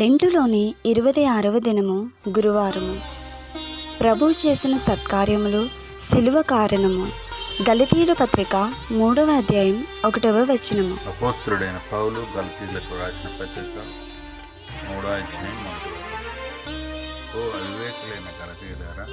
లెంటులోని ఇరవై ఆరవ దినము గురువారము. ప్రభు చేసిన సత్కార్యములు సిలువ కారణము. గలితీరు పత్రిక మూడవ అధ్యాయం ఒకటవ వచనము. అపోస్తుడైన పౌలు గల్తీలకు రాసిన పత్రిక మూడవ అధ్యాయం మొదటి వచనం. ఓ అవివేకులైన గలతీయులారా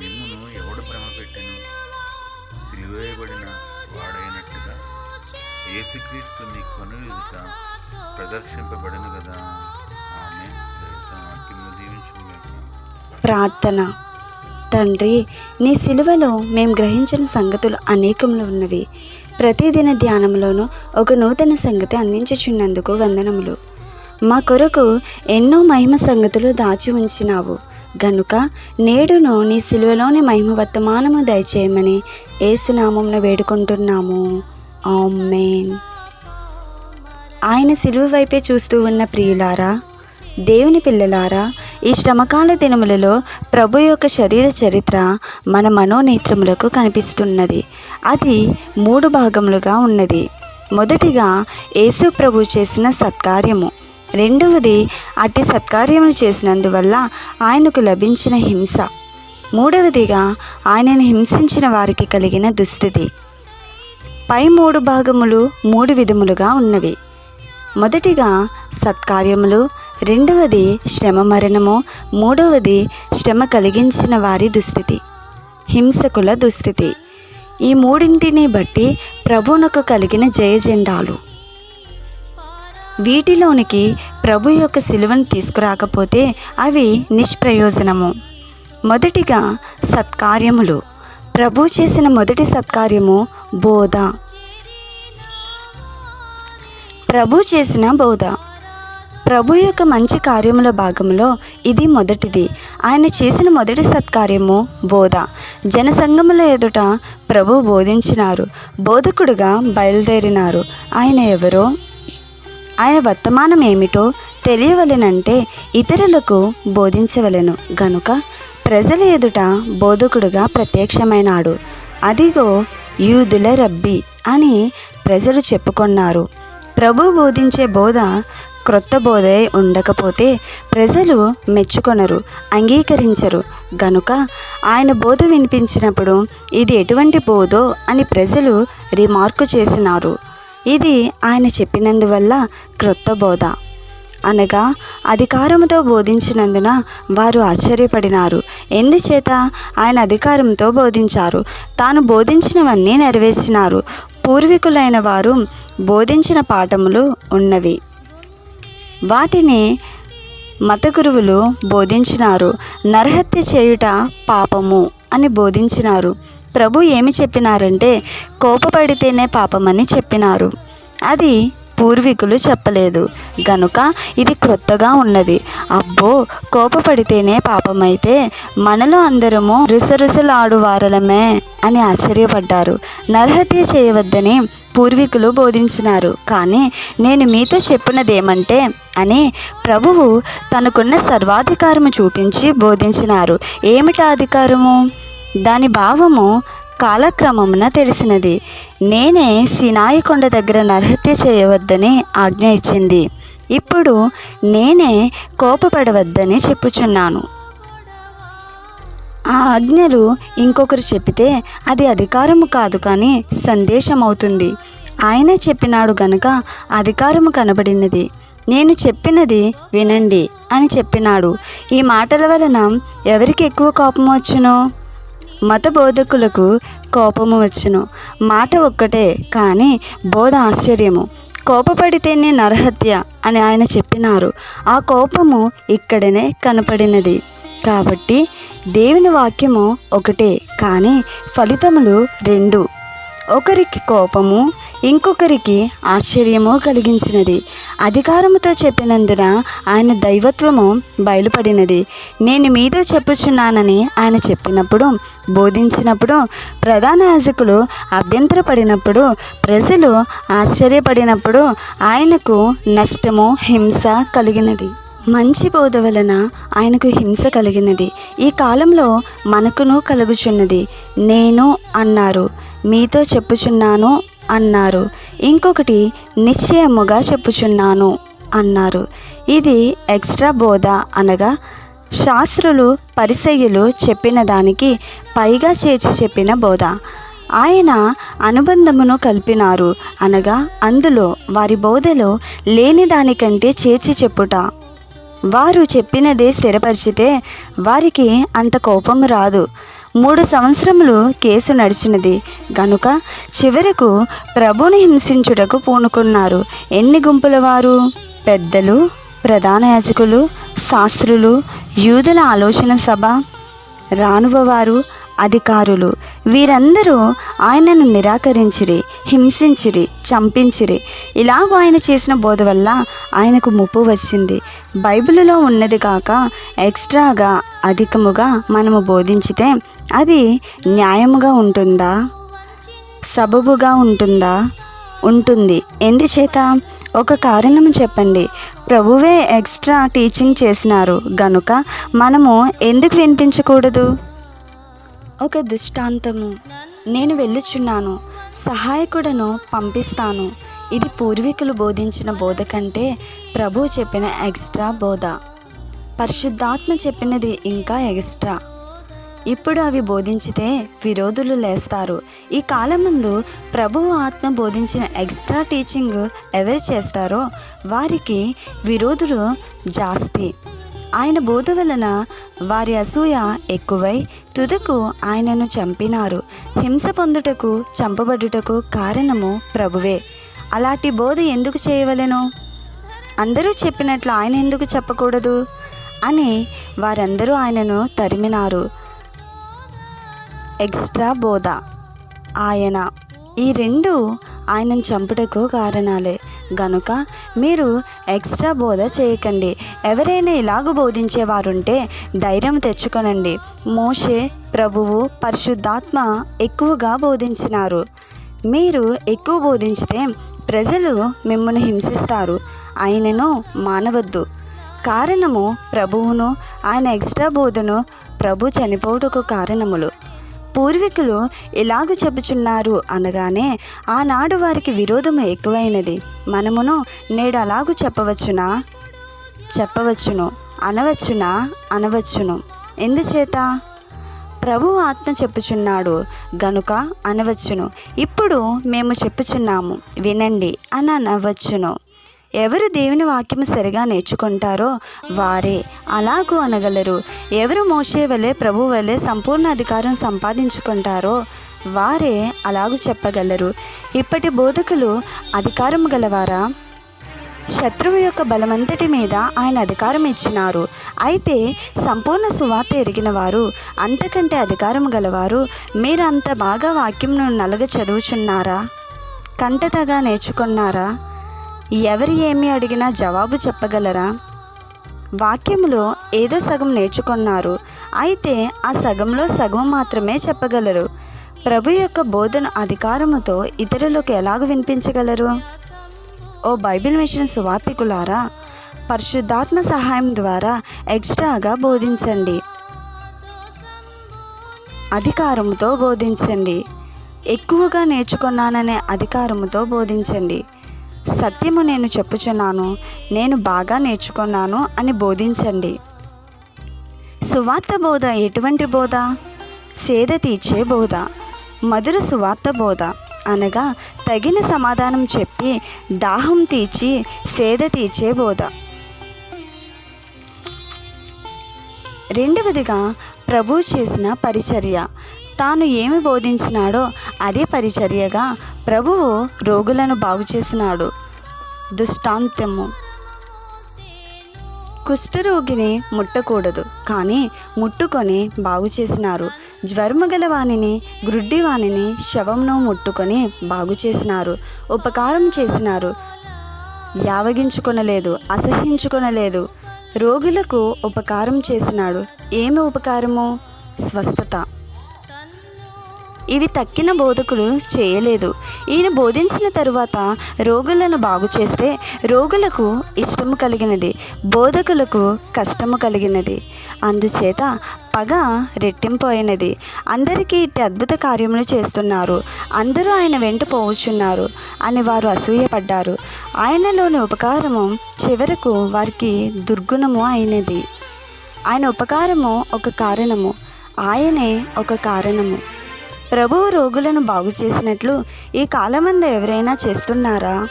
మిమ్మును ఎవడు భ్రమ పెట్టెను సిలువేయబడిన వాడైనట్టుగా ఏసుక్రీస్తు మీ కొనులుగా ప్రదర్శింపబడిన కదా. ప్రార్థన. తండ్రి నీ సిలువలో మేము గ్రహించిన సంగతులు అనేకములు ఉన్నవి. ప్రతిదిన ధ్యానంలోనూ ఒక నూతన సంగతి అందించుచున్నందుకు వందనములు. మా కొరకు ఎన్నో మహిమ సంగతులు దాచి ఉంచినావు. గనుక నేడును నీ సిలువలోని మహిమ వర్తమానము దయచేయమని ఏసునామంను వేడుకుంటున్నాము. ఆమెన్. ఆయన సిలువ వైపే చూస్తూ ఉన్న ప్రియులారా దేవుని పిల్లలారా ఈ శ్రమకాల దినములలో ప్రభు యొక్క శరీర చరిత్ర మన మనోనేత్రములకు కనిపిస్తున్నది. అది మూడు భాగములుగా ఉన్నది. మొదటిగా యేసు ప్రభు చేసిన సత్కార్యము. రెండవది అట్టి సత్కార్యములు చేసినందువల్ల ఆయనకు లభించిన హింస. మూడవదిగా ఆయనను హింసించిన వారికి కలిగిన దుస్థితి. పై మూడు భాగములు మూడు విధములుగా ఉన్నవి. మొదటిగా సత్కార్యములు రెండవది శ్రమ మరణము మూడవది శ్రమ కలిగించిన వారి దుస్థితి హింసకుల దుస్థితి. ఈ మూడింటిని బట్టి ప్రభువునకు కలిగిన జయజెండాలు. వీటిలోనికి ప్రభు యొక్క సిలువను తీసుకురాకపోతే అవి నిష్ప్రయోజనము. మొదటిగా సత్కార్యములు. ప్రభు చేసిన మొదటి సత్కార్యము బోధ. ప్రభు చేసిన బోధ. ప్రభు యొక్క మంచి కార్యముల భాగంలో ఇది మొదటిది. ఆయన చేసిన మొదటి సత్కార్యము బోధ. జనసంగముల ఎదుట ప్రభు బోధించినారు. బోధకుడుగా బయలుదేరినారు. ఆయన ఎవరో? ఆయన వర్తమానం ఏమిటో తెలియవలెనంటే ఇతరులకు బోధించవలెను. గనుక ప్రజల ఎదుట బోధకుడుగా ప్రత్యక్షమైనాడు. అదిగో యూదుల రబ్బీ అని ప్రజలు చెప్పుకున్నారు. ప్రభు బోధించే బోధ క్రొత్త బోధే ఉండకపోతే ప్రజలు మెచ్చుకొనరు అంగీకరించరు. గనుక ఆయన బోధ వినిపించినప్పుడు ఇది ఎటువంటి బోధో అని ప్రజలు రిమార్కు చేసినారు. ఇది ఆయన చెప్పినందువల్ల క్రొత్త బోధ. అనగా అధికారంతో బోధించినందున వారు ఆశ్చర్యపడినారు. ఎందుచేత ఆయన అధికారంతో బోధించారు? తాను బోధించినవన్నీ నెరవేర్చినారు. పూర్వీకులైన వారు బోధించిన పాఠములు ఉన్నవి. వాటిని మత గురువులు బోధించినారు. నరహత్య చేయుట పాపము అని బోధించినారు. ప్రభు ఏమి చెప్పినారంటే కోపపడితేనే పాపమని చెప్పినారు. అది పూర్వీకులు చెప్పలేదు. గనుక ఇది క్రొత్తగా ఉన్నది. అబ్బో కోపపడితేనే పాపమైతే మనలో అందరము రుసరుసలాడు వారలమే అని ఆశ్చర్యపడ్డారు. నరహత్య చేయవద్దని పూర్వీకులు బోధించినారు. కానీ నేను మీతో చెప్పినదేమంటే అని ప్రభువు తనకున్న సర్వాధికారము చూపించి బోధించినారు. ఏమిటా అధికారము? దాని భావము కాలక్రమమున తెలిసినది. నేనే సినాయి కొండ దగ్గర నరహత్య చేయవద్దని ఆజ్ఞ ఇచ్చింది. ఇప్పుడు నేనే కోపపడవద్దని చెప్పుచున్నాను. ఆ ఆజ్ఞలు ఇంకొకరు చెప్పితే అది అధికారము కాదు కానీ సందేశం అవుతుంది ఆయనే చెప్పినాడు గనుక అధికారము కనబడినది. నేను చెప్పినది వినండి అని చెప్పినాడు. ఈ మాటల వలన ఎవరికి ఎక్కువ కోపం వచ్చును? మత బోధకులకు కోపము వచ్చును. మాట ఒక్కటే కానీ బోధ ఆశ్చర్యము. కోపపడితేనే నరహత్య అని ఆయన చెప్పినారు. ఆ కోపము ఇక్కడనే కనపడినది. కాబట్టి దేవుని వాక్యము ఒకటే కానీ ఫలితములు రెండు. ఒకరికి కోపము ఇంకొకరికి ఆశ్చర్యము కలిగించినది. అధికారముతో చెప్పినందున ఆయన దైవత్వము బయలుపడినది. నేను మీతో చెప్పుచున్నానని ఆయన చెప్పినప్పుడు బోధించినప్పుడు ప్రధాన యాజకులు అభ్యంతరపడినప్పుడు ప్రజలు ఆశ్చర్యపడినప్పుడు ఆయనకు నష్టము హింస కలిగినది. మంచి బోధ వలన ఆయనకు హింస కలిగినది. ఈ కాలంలో మనకును కలుగుచున్నది. నేను అన్నారు. మీతో చెప్పుచున్నాను అన్నారు. ఇంకొకటి నిశ్చయముగా చెప్పుచున్నాను అన్నారు. ఇది ఎక్స్ట్రా బోధ అనగా శాస్త్రులు పరిసయ్యులు చెప్పిన దానికి పైగా చేర్చి చెప్పిన బోధ. ఆయన అనుబంధమును కలిపినారు అనగా అందులో వారి బోధలో లేని దానికంటే చేర్చి చెప్పుట. వారు చెప్పినదే స్థిరపరిచితే వారికి అంత కోపం రాదు. మూడు సంవత్సరములు కేసు నడిచినది. గనుక చివరకు ప్రభుని హింసించుటకు పూనుకున్నారు. ఎన్ని గుంపుల వారు? పెద్దలు ప్రధాన యాజకులు శాస్త్రులు యూదుల ఆలోచన సభ. రానువవారు అధికారులు. వీరందరూ ఆయనను నిరాకరించిరి హింసించిరి చంపించిరి. ఇలాగ ఆయన చేసిన బోధ వల్ల ఆయనకు ముప్పు వచ్చింది. బైబిల్లో ఉన్నది కాక ఎక్స్ట్రాగా అధికముగా మనము బోధించితే అది న్యాయముగా ఉంటుందా? సబబుగా ఉంటుందా? ఉంటుంది. ఎందుచేత? ఒక కారణం చెప్పండి. ప్రభువే ఎక్స్ట్రా టీచింగ్ చేసినారు. గనుక మనము ఎందుకు వినిపించకూడదు? ఒక దృష్టాంతము. నేను వెళ్ళుచున్నాను. సహాయకుడను పంపిస్తాను. ఇది పూర్వీకులు బోధించిన బోధ కంటే ప్రభు చెప్పిన ఎక్స్ట్రా బోధ. పరిశుద్ధాత్మ చెప్పినది ఇంకా ఎక్స్ట్రా. ఇప్పుడు అవి బోధించితే విరోధులు లేస్తారు. ఈ కాలమందు ప్రభువు ఆత్మ బోధించిన ఎక్స్ట్రా టీచింగ్ ఎవరు చేస్తారో వారికి విరోధులు జాస్తి. ఆయన బోధ వలన వారి అసూయ ఎక్కువై తుదకు ఆయనను చంపినారు. హింస పొందుటకు చంపబడుటకు కారణము ప్రభువే. అలాంటి బోధ ఎందుకు చేయవలెను? అందరూ చెప్పినట్లు ఆయన ఎందుకు చెప్పకూడదు? అని వారందరూ ఆయనను తరిమినారు. ఎక్స్ట్రా బోధ. ఆయన ఈ రెండు ఆయనను చంపుటకు కారణాలే. గనుక మీరు ఎక్స్ట్రా బోధ చేయకండి. ఎవరైనా ఇలాగ బోధించేవారుంటే ధైర్యం తెచ్చుకొనండి. మోషే ప్రభువు పరిశుద్ధాత్మ ఎక్కువగా బోధించినారు. మీరు ఎక్కువ బోధించితే ప్రజలు మిమ్మల్ని హింసిస్తారు. ఆయనను మానవద్దు. కారణము ప్రభువును ఆయన ఎక్స్ట్రా బోధను ప్రభు చనిపోవుటకు కారణములు. పూర్వీకులు ఇలాగ చెప్పుచున్నారు అనగానే ఆనాడు వారికి విరోధము ఎక్కువైనది. మనమును నేడు అలాగూ చెప్పవచ్చునా? చెప్పవచ్చును అనవచ్చునా? అనవచ్చును. ఎందుచేత? ప్రభు ఆత్మ చెప్పుచున్నాడు గనుక అనవచ్చును. ఇప్పుడు మేము చెప్పుచున్నాము వినండి అని అనవచ్చును ఎవరు దేవుని వాక్యం సరిగా నేర్చుకుంటారో వారే. అలాగూ అనగలరు. ఎవరు మోసే వలె ప్రభు వలె సంపూర్ణ అధికారం సంపాదించుకుంటారో వారే అలాగూ చెప్పగలరు. ఇప్పటి బోధకులు అధికారం గలవారా? శత్రువు యొక్క బలమంతటి మీద ఆయన అధికారం ఇచ్చినారు. అయితే సంపూర్ణ సువార్త ఎరిగిన వారు అంతకంటే అధికారం గలవారు మీరు అంత బాగా వాక్యంను నలుగ చదువుచున్నారా? కంటతగా నేర్చుకున్నారా? ఎవరు ఏమి అడిగినా జవాబు చెప్పగలరా? వాక్యములో ఏదో సగం నేర్చుకున్నారు. అయితే ఆ సగంలో సగం మాత్రమే చెప్పగలరు. ప్రభు యొక్క బోధన అధికారముతో ఇతరులకు ఎలాగ వినిపించగలరు? ఓ బైబిల్ మిషన్ సువార్థికులారా పరిశుద్ధాత్మ సహాయం ద్వారా ఎక్స్ట్రాగా బోధించండి. అధికారముతో బోధించండి. ఎక్కువగా నేర్చుకున్నాననే అధికారముతో బోధించండి. సత్యము నేను చెప్పుచున్నాను నేను బాగా నేర్చుకున్నాను అని బోధించండి. సువార్త బోధ ఎటువంటి బోధ? సేద తీర్చే బోధ. మధుర సువార్త బోధ. అనగా తగిన సమాధానం చెప్పి దాహం తీర్చి సేద తీర్చే బోధ. రెండవదిగా ప్రభు చేసిన పరిచర్య. తాను ఏమి బోధించినాడో అదే పరిచర్యగా ప్రభువు రోగులను బాగు చేసినాడు దుష్టాంతము. కుష్ఠరోగిని ముట్టకూడదు కానీ ముట్టుకొని బాగు చేసినారు జ్వరము గల వానిని గ్రుడ్డి వానిని శవంను ముట్టుకొని బాగు చేసినారు ఉపకారం చేసినారు. యావగించుకొనలేదు అసహించుకొనలేదు రోగులకు ఉపకారం చేసినాడు. ఏమి ఉపకారము? స్వస్థత. ఇవి తక్కిన బోధకులు చేయలేదు. ఈయన బోధించిన తరువాత రోగులను బాగు చేస్తే రోగులకు ఇష్టము కలిగినది బోధకులకు కష్టము కలిగినది. అందుచేత పగ రెట్టింపు అయినది. అందరికీ ఇట్టి అద్భుత కార్యములు చేస్తున్నారు. అందరూ ఆయన వెంట పోవచ్చున్నారు అని వారు అసూయపడ్డారు. ఆయనలోని ఉపకారము చివరకు వారికి దుర్గుణము అయినది. ఆయన ఉపకారము ఒక కారణము. ఆయనే ఒక కారణము. ప్రభువు రోగులను బాగు చేసినట్లు ఈ కాలమందు ఎవరైనా చేస్తున్నారా?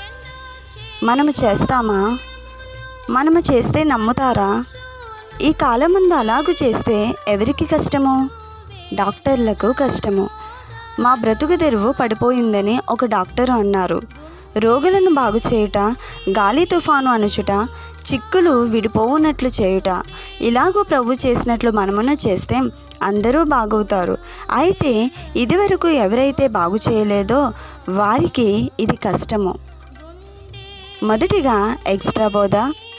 మనము చేస్తామా? మనము చేస్తే నమ్ముతారా? ఈ కాలమందు అలాగు చేస్తే ఎవరికి కష్టము? డాక్టర్లకు కష్టము. మా బ్రతుకు తెరువు పడిపోయిందని ఒక డాక్టరు అన్నారు. రోగులను బాగు చేయుట గాలి తుఫాను అనుచుట చిక్కులు విడిపోవునట్లు చేయుట. ఇలాగూ ప్రభు చేసినట్లు మనమును చేస్తే అందరూ బాగవుతారు. అయితే ఇదివరకు ఎవరైతే బాగు చేయలేదో వారికి ఇది కష్టము. మొదటిగా ఎక్స్ట్రా బోధ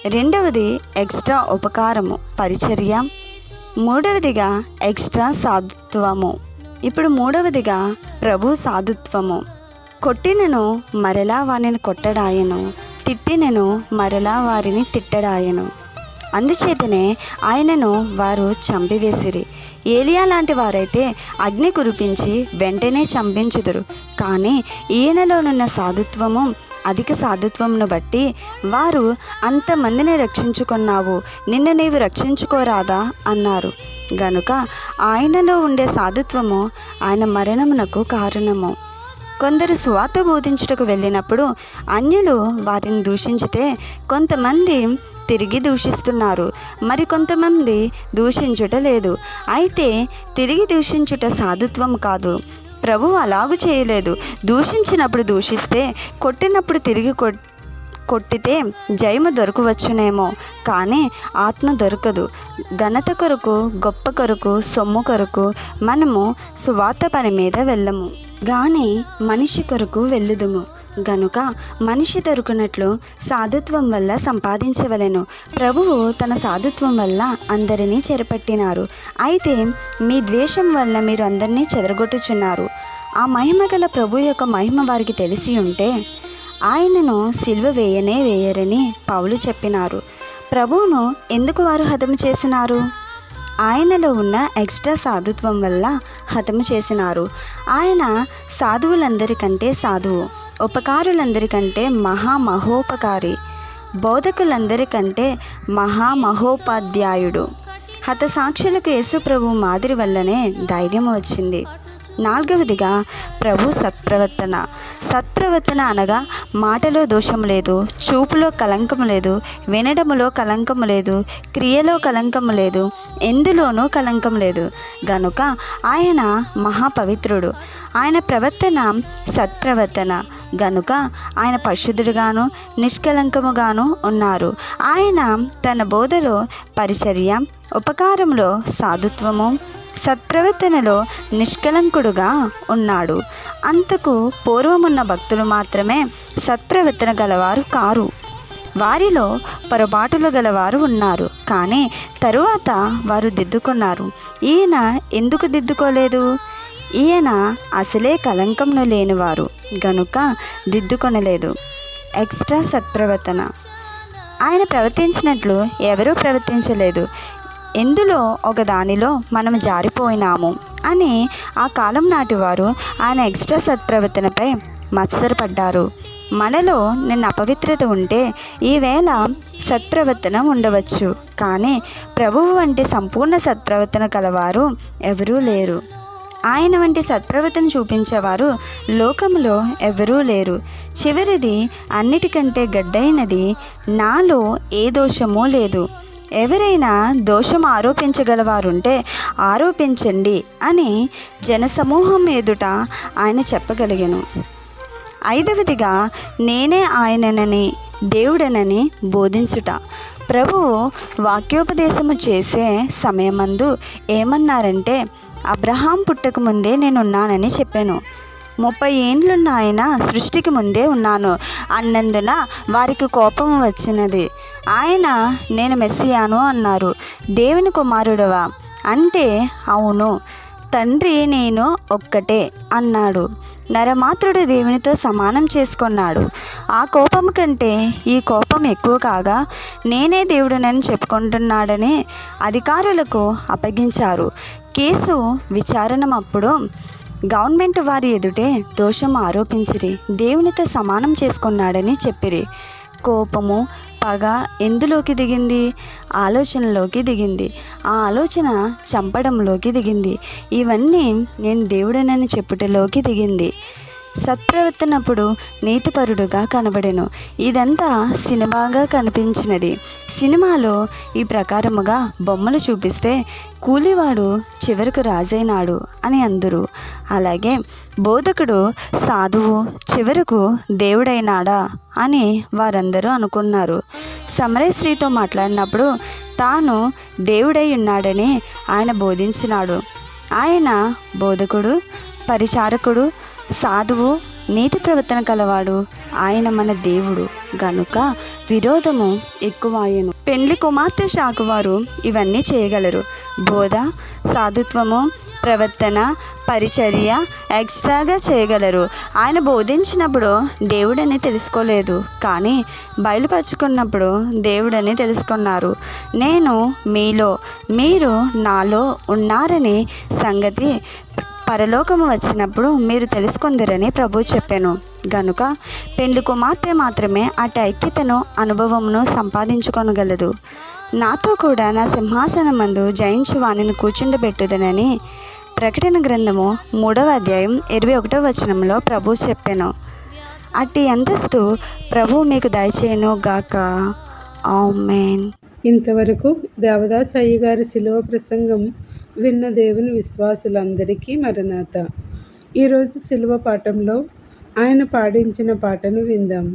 రెండవది ఎక్స్ట్రా ఉపకారము పరిచర్య మూడవదిగా ఎక్స్ట్రా సాధుత్వము. ఇప్పుడు మూడవదిగా ప్రభు సాధుత్వము. కొట్టినను మరలా వారిని కొట్టడాయను తిట్టినను మరలా వారిని తిట్టడాయను. అందుచేతనే ఆయనను వారు చంపివేసిరి. ఏలియా లాంటి వారైతే అగ్ని కురిపించి వెంటనే చంపించుదురు. కానీ ఈయనలోనున్న సాధుత్వము అధిక సాధుత్వంను బట్టి వారు అంతమందిని రక్షించుకున్నావు నిన్ను నీవు రక్షించుకోరాదా? అన్నారు. గనుక ఆయనలో ఉండే సాధుత్వము ఆయన మరణమునకు కారణము. కొందరు స్వాత బోధించుటకు వెళ్ళినప్పుడు అన్యులు వారిని దూషించితే కొంతమంది తిరిగి దూషిస్తున్నారు. మరి కొంతమంది దూషించుట లేదు. అయితే తిరిగి దూషించుట సాధుత్వం కాదు. ప్రభువు అలాగు చేయలేదు. దూషించినప్పుడు దూషిస్తే కొట్టినప్పుడు తిరిగి కొట్ కొట్టితే జయము దొరకవచ్చునేమో. కానీ ఆత్మ దొరకదు. ఘనత కొరకు గొప్ప కొరకు సొమ్ము కొరకు మనము సువార్త పని మీద వెళ్ళము. కానీ మనిషి కొరకు వెళ్ళుదుము. గనుక మనిషి దొరుకునట్లు సాధుత్వం వల్ల సంపాదించవలెను. ప్రభువు తన సాధుత్వం వల్ల అందరినీ చెరపట్టినారు. అయితే మీ ద్వేషం వల్ల మీరు అందరినీ చెదరగొట్టుచున్నారు. ఆ మహిమ గల ప్రభు యొక్క మహిమ వారికి తెలిసి ఉంటే ఆయనను సిల్వ వేయనే వేయరని పౌలు చెప్పినారు. ప్రభువును ఎందుకు వారు హతము చేసినారు? ఆయనలో ఉన్న ఎక్స్ట్రా సాధుత్వం వల్ల హతము చేసినారు. ఆయన సాధువులందరికంటే సాధువు. ఉపకారులందరికంటే మహా మహోపకారి బోధకులందరికంటే మహా మహోపాధ్యాయుడు హతసాక్షులకు యేసు ప్రభు మాదిరి వల్లనే ధైర్యం వచ్చింది. నాలుగవదిగా ప్రభు సత్ప్రవర్తన. సత్ప్రవర్తన అనగా మాటలో దోషం లేదు చూపులో కలంకం లేదు వినడములో కలంకం లేదు క్రియలో కలంకం లేదు ఎందులోనూ కలంకం లేదు. గనుక ఆయన మహాపవిత్రుడు. ఆయన ప్రవర్తన సత్ప్రవర్తన. గనుక ఆయన పరిశుద్ధుడుగాను నిష్కలంకముగాను ఉన్నారు. ఆయన తన బోధలో పరిచర్య ఉపకారంలో సాధుత్వము సత్ప్రవర్తనలో నిష్కలంకుడుగా ఉన్నాడు. అంతకు పూర్వమున్న భక్తులు మాత్రమే సత్ప్రవర్తన గలవారు కారు. వారిలో పొరపాటులు గలవారు ఉన్నారు. కానీ తరువాత వారు దిద్దుకున్నారు. ఈయన ఎందుకు దిద్దుకోలేదు? ఈయన అసలే కలంకంను లేనివారు గనుక దిద్దుకొనలేదు. ఎక్స్ట్రా సత్ప్రవర్తన. ఆయన ప్రవర్తించినట్లు ఎవరూ ప్రవర్తించలేదు. ఎందులో ఒక దానిలో మనం జారిపోయినాము అని ఆ కాలం నాటి వారు ఆయన ఎక్స్ట్రా సత్ప్రవర్తనపై మత్సరపడ్డారు. మనలో నిన్న అపవిత్రత ఉంటే ఈవేళ సత్ప్రవర్తన ఉండవచ్చు. కానీ ప్రభువు వంటి సంపూర్ణ సత్ప్రవర్తన కలవారు ఎవరూ లేరు. ఆయన వంటి సత్ప్రవర్తన చూపించేవారు లోకంలో ఎవరూ లేరు. చివరిది అన్నిటికంటే గడ్డైనది నాలో ఏ దోషమూ లేదు. ఎవరైనా దోషం ఆరోపించగలవారుంటే ఆరోపించండి అని జనసమూహం ఎదుట ఆయన చెప్పగలిగాను. ఐదవదిగా నేనే ఆయననని దేవుడనని బోధించుట. ప్రభువు వాక్యోపదేశము చేసే సమయమందు ఏమన్నారంటే అబ్రహాం పుట్టక ముందే నేనున్నానని చెప్పాను. ముప్పై ఏండ్లున్న ఆయన సృష్టికి ముందే ఉన్నాను. అన్నందున వారికి కోపం వచ్చినది. ఆయన నేను మెస్సియాను అన్నారు. దేవుని కుమారుడవా? అంటే అవును. తండ్రి నేను ఒక్కటే అన్నాడు. నరమాత్రుడు దేవునితో సమానం చేసుకున్నాడు. ఆ కోపం కంటే ఈ కోపం ఎక్కువ కాగా నేనే దేవుడునని చెప్పుకుంటున్నాడని అధికారులకు అప్పగించారు. కేసు విచారణమప్పుడు గవర్నమెంట్ వారి ఎదుటే దోషం ఆరోపించిరి. దేవునితో సమానం చేసుకున్నాడని చెప్పిరి. కోపము పగ ఎందులోకి దిగింది? ఆలోచనలోకి దిగింది. ఆ ఆలోచన చంపడంలోకి దిగింది. ఇవన్నీ నేను దేవుడనని చెప్పుటలోకి దిగింది. సత్ప్రవర్తనప్పుడు నీతిపరుడుగా కనబడెను. ఇదంతా సినిమాగా కనిపించినది. సినిమాలో ఈ ప్రకారముగా బొమ్మలు చూపిస్తే కూలివాడు చివరకు రాజైనాడు అని అందరు. అలాగే బోధకుడు సాధువు చివరకు దేవుడైనాడా అని వారందరూ అనుకున్నారు. సమరశ్రీతో మాట్లాడినప్పుడు తాను దేవుడై ఉన్నాడని ఆయన బోధించినాడు. ఆయన బోధకుడు పరిచారకుడు సాధువు నీతి ప్రవర్తన కలవాడు ఆయన మన దేవుడు. గనుక విరోధము ఎక్కువాయను. పెండ్లి కుమార్తె శాఖవారు ఇవన్నీ చేయగలరు. బోధ సాధుత్వము ప్రవర్తన పరిచర్య ఎక్స్ట్రాగా చేయగలరు. ఆయన బోధించినప్పుడు దేవుడని తెలుసుకోలేదు. కానీ బయలుపరుచుకున్నప్పుడు దేవుడని తెలుసుకున్నారు. నేను మీలో మీరు నాలో ఉన్నారని సంగతి పరలోకము వచ్చినప్పుడు మీరు తెలుసుకుందరని ప్రభు చెప్పాను. గనుక పెండ్లి కుమార్తె మాత్రమే అటు ఐక్యతను అనుభవమును సంపాదించుకొనగలదు. నాతో కూడా నా సింహాసనం మందు జయించు వాణిని కూర్చుండబెట్టుదనని ప్రకటన గ్రంథము మూడవ అధ్యాయం ఇరవై ఒకటో వచనంలో ప్రభు చెప్పాను. అట్టి అంతస్తు ప్రభు మీకు దయచేయను గాక ఆమెన్. ఇంతవరకు దేవదాస్ అయ్యగారి శిలువ ప్రసంగం విన్న దేవుని విశ్వాసులందరికీ మరణాత. ఈరోజు శిలువ పాఠంలో ఆయన పాడించిన పాటను విందాం.